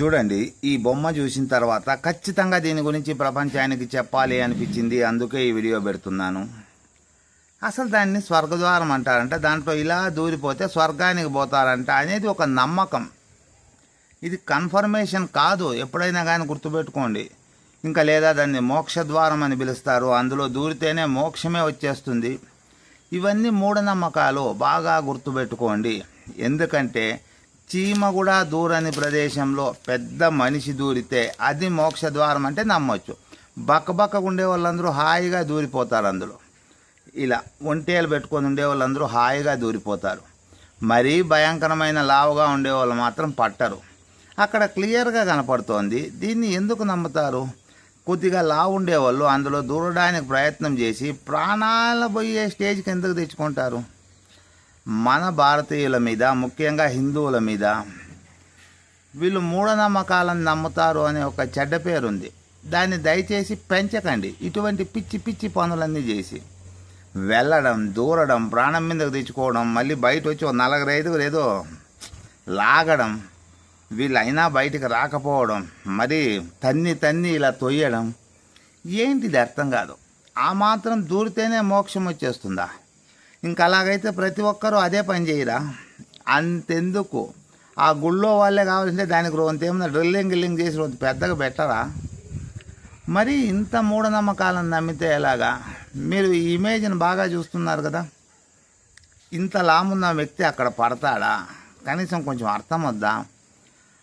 చూడండి ఈ బొమ్మ చూసిన తర్వాత ఖచ్చితంగా దీని గురించి ప్రపంచానికి చెప్పాలి అనిపించింది. అందుకే ఈ వీడియో పెడుతున్నాను. అసలు దాన్ని స్వర్గద్వారం అంటారంట. దాంట్లో ఇలా దూరిపోతే స్వర్గానికి పోతారంట అనేది ఒక నమ్మకం. ఇది కన్ఫర్మేషన్ కాదు. ఎప్పుడైనా కానీ గుర్తుపెట్టుకోండి. ఇంకా లేదా దాన్ని మోక్షద్వారం అని పిలుస్తారు. అందులో దూరితేనే మోక్షమే వచ్చేస్తుంది. ఇవన్నీ మూఢనమ్మకాలు. బాగా గుర్తుపెట్టుకోండి. ఎందుకంటే చీమ కూడా దూరని ప్రదేశంలో పెద్ద మనిషి దూరితే అది మోక్షద్వారం అంటే నమ్మొచ్చు. బక్కబక్క ఉండే వాళ్ళందరూ హాయిగా దూరిపోతారు అందులో. ఇలా ఒంటేలు పెట్టుకొని ఉండే వాళ్ళందరూ హాయిగా దూరిపోతారు. మరీ భయంకరమైన లావుగా ఉండే వాళ్ళు మాత్రం పట్టరు. అక్కడ క్లియర్గా కనపడుతోంది దీన్ని ఎందుకు నమ్ముతారు? కొద్దిగా లావు ఉండేవాళ్ళు అందులో దూరడానికి ప్రయత్నం చేసి ప్రాణాలు పోయే స్టేజ్కి ఎందుకు తెచ్చుకుంటారు? మన భారతీయుల మీద ముఖ్యంగా హిందువుల మీద వీళ్ళు మూఢనమ్మకాలను నమ్ముతారు అనే ఒక చెడ్డ పేరుంది. దాన్ని దయచేసి పెంచకండి. ఇటువంటి పిచ్చి పిచ్చి పనులన్నీ చేసి వెళ్ళడం దూరడం ప్రాణం మీదకు తెచ్చుకోవడం మళ్ళీ బయట వచ్చి ఒక నలుగురు ఐదుగురు ఏదో లాగడం వీళ్ళైనా బయటికి రాకపోవడం మరి తన్ని తన్ని ఇలా తొయ్యడం ఏంటిది అర్థం కాదు. ఆ మాత్రం దూరితేనే మోక్షం వచ్చేస్తుందా? ఇంకా అలాగైతే ప్రతి ఒక్కరూ అదే పని చేయరా? అంతెందుకు. ఆ గుళ్ళో వాళ్ళే కావాల్సింటే దానికి రోజు ఏమన్నా డ్రిల్లింగ్ గిల్లింగ్ చేసి రోజు పెద్దగా పెట్టరా? మరి ఇంత మూఢనమ్మకాలను నమ్మితే ఎలాగా? మీరు ఈ ఇమేజ్ని బాగా చూస్తున్నారు కదా. ఇంత లామున్న వ్యక్తి అక్కడ పడతాడా? కనీసం కొంచెం అర్థం వద్దా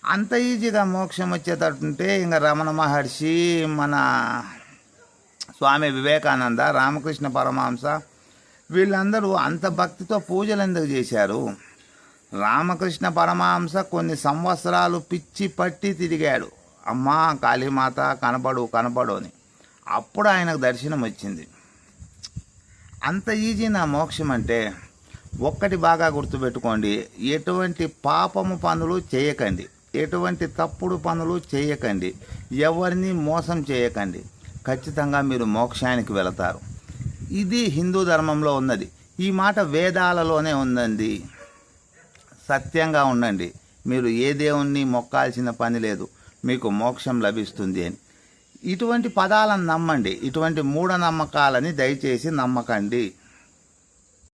అంత ఈజీగా మోక్షం వచ్చేటట్టుంటే ఇంకా రమణ మహర్షి మన స్వామి వివేకానంద రామకృష్ణ పరమహంస వీళ్ళందరూ అంత భక్తితో పూజలు ఎందుకు చేశారు? రామకృష్ణ పరమహంస కొన్ని సంవత్సరాలు పిచ్చి పట్టి తిరిగాడు. అమ్మా కాళీమాత కనపడు కనపడు అని. అప్పుడు ఆయనకు దర్శనం వచ్చింది. అంత ఈజీ నా మోక్షం అంటే ఒక్కటి బాగా గుర్తుపెట్టుకోండి. ఎటువంటి పాపము పనులు చేయకండి. ఎటువంటి తప్పుడు పనులు చేయకండి. ఎవరిని మోసం చేయకండి. ఖచ్చితంగా మీరు మోక్షానికి వెళతారు. ఇది హిందూ ధర్మంలో ఉన్నది. ఈ మాట వేదాలలోనే ఉందండి. సత్యంగా ఉండండి. మీరు ఏ దేవుణ్ణి మొక్కాల్సిన పని లేదు. మీకు మోక్షం లభిస్తుంది అని. ఇటువంటి పదాలను నమ్మండి. ఇటువంటి మూఢనమ్మకాలని దయచేసి నమ్మకండి.